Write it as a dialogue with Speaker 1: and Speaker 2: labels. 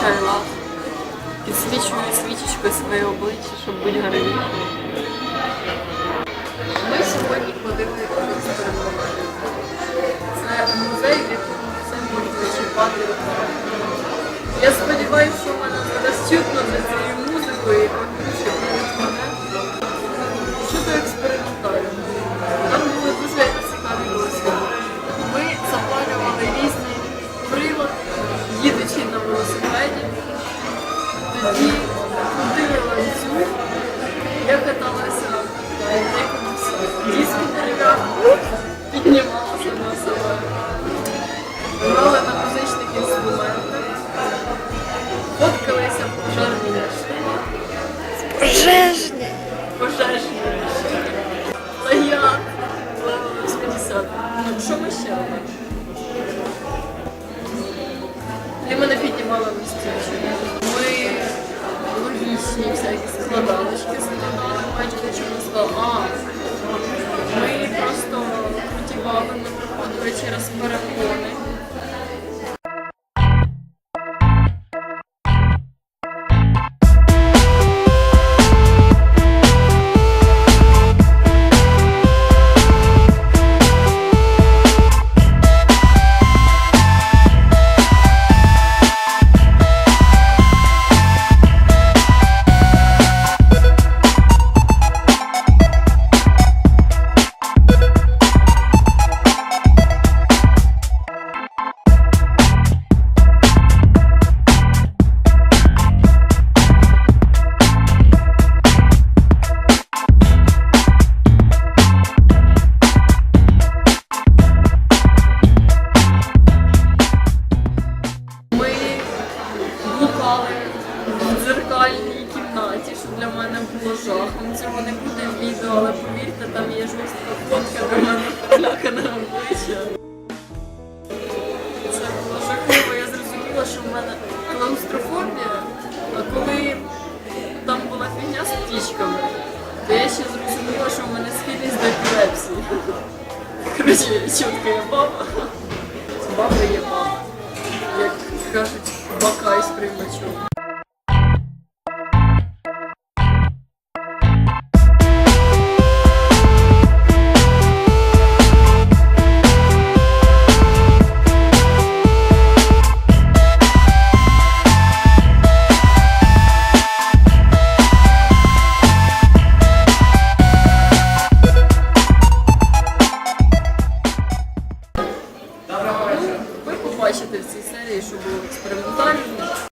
Speaker 1: which I. Підсвічую свічечкою своє обличчя, щоб бути гарнішою. Ми сьогодні ходили з перемогою. Тоді крутили ланцюг. Я каталася на якомусь диску дерев'яному, піднімалася на себе. Грали на музичних інструментах. Фоткалися в пожежній машині.
Speaker 2: Пожежні.
Speaker 1: Пожежні машині. Та я левел 80. Ну, що ми ще робили? Для мене блукали в дзеркальній кімнаті, що для мене було жахом. Цього не буде в відео, але повірте, там є жорстка фотка до мене перелякане обличчя. Це було жахливо. Я зрозуміла, що в мене клаустрофобія, а коли там була фігня з птічками, то я ще зрозуміла, що в мене схильність до епілепсії. Коротше, чітко я баба. Баба є баба як кажуть, бакай з приймачом. Побачите в цій серії, що було експериментально.